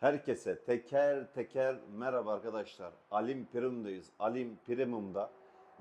Herkese teker teker merhaba arkadaşlar. Alim Prim'deyiz. Alim Prim'umda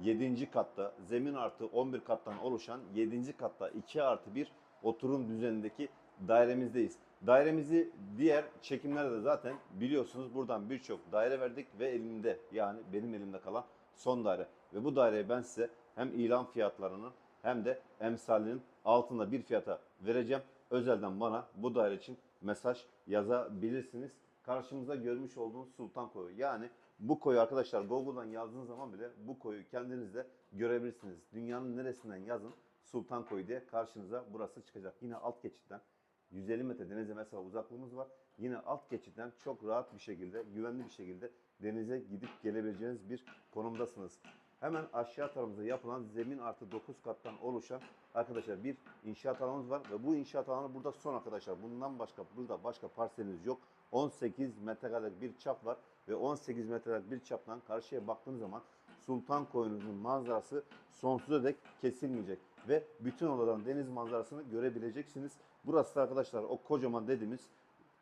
7. katta zemin artı 11 kattan oluşan 7. katta 2 artı 1 oturum düzenindeki dairemizdeyiz. Dairemizi diğer çekimlerde de zaten biliyorsunuz buradan birçok daire verdik ve elimde yani benim elimde kalan son daire. Ve bu daireyi ben size hem ilan fiyatlarının hem de emsalinin altında bir fiyata vereceğim. Özelden bana bu daire için mesaj yazabilirsiniz. Karşımızda görmüş olduğunuz Sultan Koyu. Yani bu koyu arkadaşlar Google'dan yazdığınız zaman bile bu koyu kendiniz de görebilirsiniz. Dünyanın neresinden yazın Sultan Koyu diye karşınıza burası çıkacak. Yine alt geçitten 150 metre denize mesela uzaklığımız var. Yine alt geçitten çok rahat bir şekilde, güvenli bir şekilde denize gidip gelebileceğiniz bir konumdasınız. Hemen aşağı tarafımızda yapılan zemin artı 9 kattan oluşan arkadaşlar bir inşaat alanımız var ve bu inşaat alanı burada son arkadaşlar. Bundan başka burada başka parseliniz yok. 18 metrekarelik bir çap var ve 18 metrelik bir çaptan karşıya baktığınız zaman Sultan Koyunuzun manzarası sonsuza dek kesilmeyecek ve bütün olarak deniz manzarasını görebileceksiniz. Burası da arkadaşlar o kocaman dediğimiz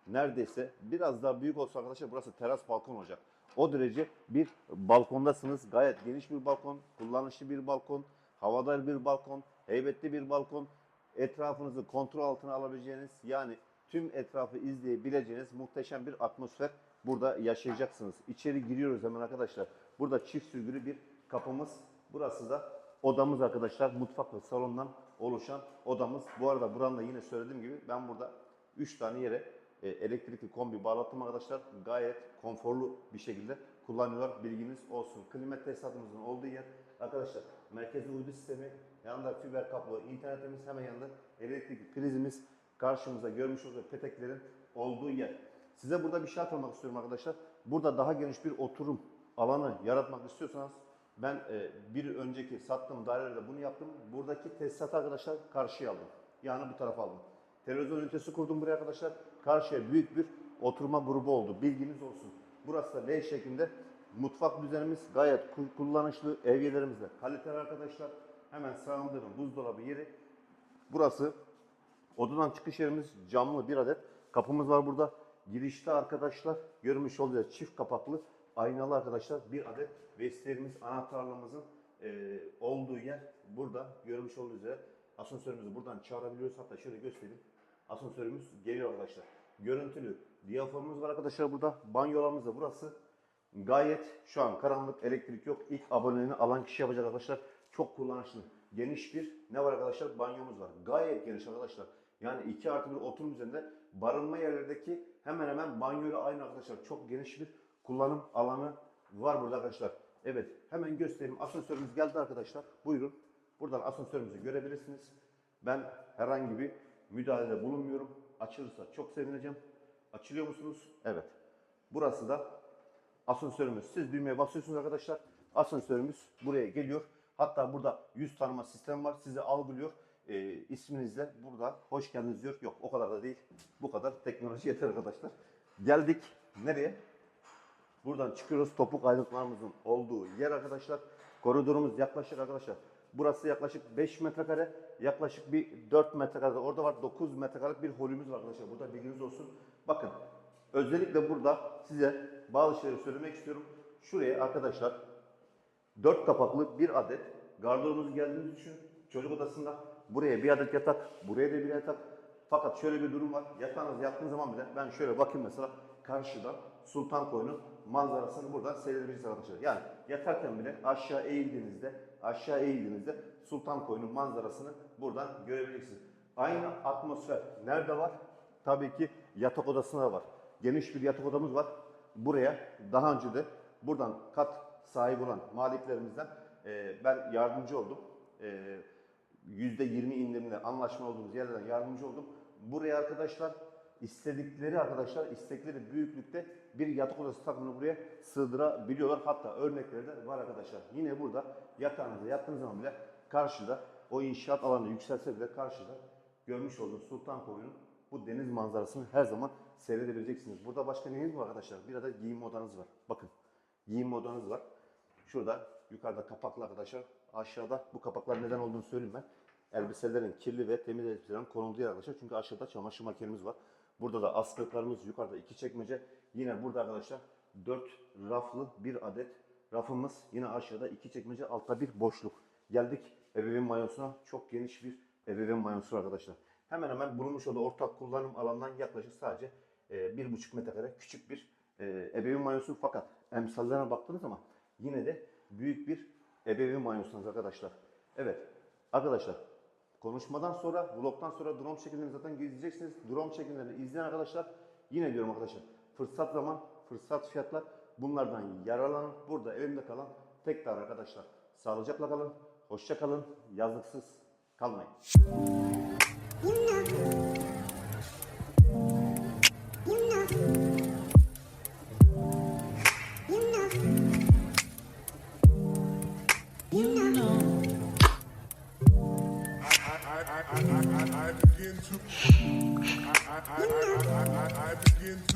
neredeyse biraz daha büyük olsa arkadaşlar burası teras balkon olacak. O derece bir balkondasınız. Gayet geniş bir balkon, kullanışlı bir balkon, havadar bir balkon, heybetli bir balkon. Etrafınızı kontrol altına alabileceğiniz yani tüm etrafı izleyebileceğiniz muhteşem bir atmosfer burada yaşayacaksınız. İçeri giriyoruz hemen arkadaşlar. Burada çift sürgülü bir kapımız. Burası da odamız arkadaşlar. Mutfak ve salondan oluşan odamız. Bu arada buranın da yine söylediğim gibi ben burada 3 tane yere e, elektrikli kombi bağlattım arkadaşlar. Gayet konforlu bir şekilde kullanıyorlar. Bilginiz olsun. Klima tesisatımızın olduğu yer arkadaşlar merkezi uydu sistemi yanında fiber kablo internetimiz hemen yanında elektrikli prizimiz karşımızda görmüş olduğunuz peteklerin olduğu yer. Size burada bir şey atmak istiyorum arkadaşlar. Burada daha geniş bir oturum alanı yaratmak istiyorsanız ben e, bir önceki sattığım dairelerde bunu yaptım. Buradaki tesisatı arkadaşlar karşıya aldım. Yani bu tarafa aldım. Televizyon ünitesi kurdum buraya arkadaşlar. Karşıya büyük bir oturma grubu oldu. Bilginiz olsun. Burası da L şeklinde. Mutfak düzenimiz gayet ku- kullanışlı. Evyelerimiz de kaliteli arkadaşlar. Hemen sağımda buzdolabı yeri. Burası odadan çıkış yerimiz camlı bir adet. Kapımız var burada. Girişte arkadaşlar görmüş olduğunuz çift kapaklı aynalı arkadaşlar bir adet vestilerimiz anahtarlığımızın e, olduğu yer burada görmüş olduğunuz üzere asansörümüzü buradan çağırabiliyoruz. Hatta şöyle göstereyim. Asansörümüz geliyor arkadaşlar. Görüntülü diyaframımız var arkadaşlar burada. Banyolarımız da burası. Gayet şu an karanlık elektrik yok. İlk aboneliğini alan kişi yapacak arkadaşlar. Çok kullanışlı. Geniş bir ne var arkadaşlar? Banyomuz var. Gayet geniş arkadaşlar. Yani 2 artı bir oturum üzerinde barınma yerlerdeki hemen hemen banyoyla aynı arkadaşlar. Çok geniş bir kullanım alanı var burada arkadaşlar. Evet hemen göstereyim. Asansörümüz geldi arkadaşlar. Buyurun. Buradan asansörümüzü görebilirsiniz. Ben herhangi bir müdahalede bulunmuyorum. Açılırsa çok sevineceğim. Açılıyor musunuz? Evet. Burası da asansörümüz. Siz düğmeye basıyorsunuz arkadaşlar. Asansörümüz buraya geliyor. Hatta burada yüz tanıma sistemi var. Sizi algılıyor. Ee, isminizle burada hoş geldiniz diyor. Yok o kadar da değil. Bu kadar teknoloji yeter arkadaşlar. Geldik. Nereye? Buradan çıkıyoruz. Topuk ayrıntılarımızın olduğu yer arkadaşlar. Koridorumuz yaklaşık arkadaşlar. Burası yaklaşık 5 metrekare. Yaklaşık bir 4 metrekare. Orada var 9 metrekarelik bir holümüz var arkadaşlar. Burada bilginiz olsun. Bakın. Özellikle burada size bazı şeyleri söylemek istiyorum. Şuraya arkadaşlar 4 kapaklı bir adet gardırobumuz geldiğini düşün. Çocuk odasında buraya bir adet yatak, buraya da bir yatak. Fakat şöyle bir durum var. Yatağınız yattığınız zaman bile ben şöyle bakayım mesela karşıdan Sultan Koyun'un manzarasını buradan seyredebilirsiniz arkadaşlar. Yani yatarken bile aşağı eğildiğinizde, aşağı eğildiğinizde Sultan Koyun'un manzarasını buradan görebilirsiniz. Aynı atmosfer nerede var? Tabii ki yatak odasında var. Geniş bir yatak odamız var. Buraya daha önce de buradan kat sahibi olan maliklerimizden e, ben yardımcı oldum. E, %20 indirimle anlaşma olduğumuz yerlerden yardımcı oldum. Buraya arkadaşlar istedikleri arkadaşlar istekleri büyüklükte bir yatak odası takımını buraya sığdırabiliyorlar. Hatta örnekleri de var arkadaşlar. Yine burada yatağınıza yattığınız zaman bile karşıda o inşaat alanı yükselse bile karşıda görmüş olduğunuz Sultan Koyun'un bu deniz manzarasını her zaman seyredebileceksiniz. Burada başka neyiniz var arkadaşlar? Bir adet giyinme odanız var. Bakın giyinme odanız var. Şurada yukarıda kapaklı arkadaşlar. Aşağıda bu kapaklar neden olduğunu söyleyeyim ben. Elbiselerin kirli ve temiz elbiselerin konulduğu yer arkadaşlar. Çünkü aşağıda çamaşır makinemiz var. Burada da askılıklarımız yukarıda iki çekmece. Yine burada arkadaşlar 4 raflı bir adet rafımız. Yine aşağıda iki çekmece altta bir boşluk. Geldik ebeveyn mayosuna. Çok geniş bir ebeveyn mayosu arkadaşlar. Hemen hemen bulunmuş olduğu ortak kullanım alanından yaklaşık sadece e, bir buçuk metrekare küçük bir e, ebeveyn mayosu fakat emsallerine baktığınız zaman yine de büyük bir ebeveyn mayosunuz arkadaşlar. Evet arkadaşlar konuşmadan sonra vlogdan sonra drone çekimlerini zaten izleyeceksiniz. Drone çekimlerini izleyen arkadaşlar yine diyorum arkadaşlar fırsat zaman fırsat fiyatlar bunlardan yararlanın. Burada elimde kalan tekrar arkadaşlar sağlıcakla kalın. Hoşça kalın. Yazlıksız kalmayın. i begin to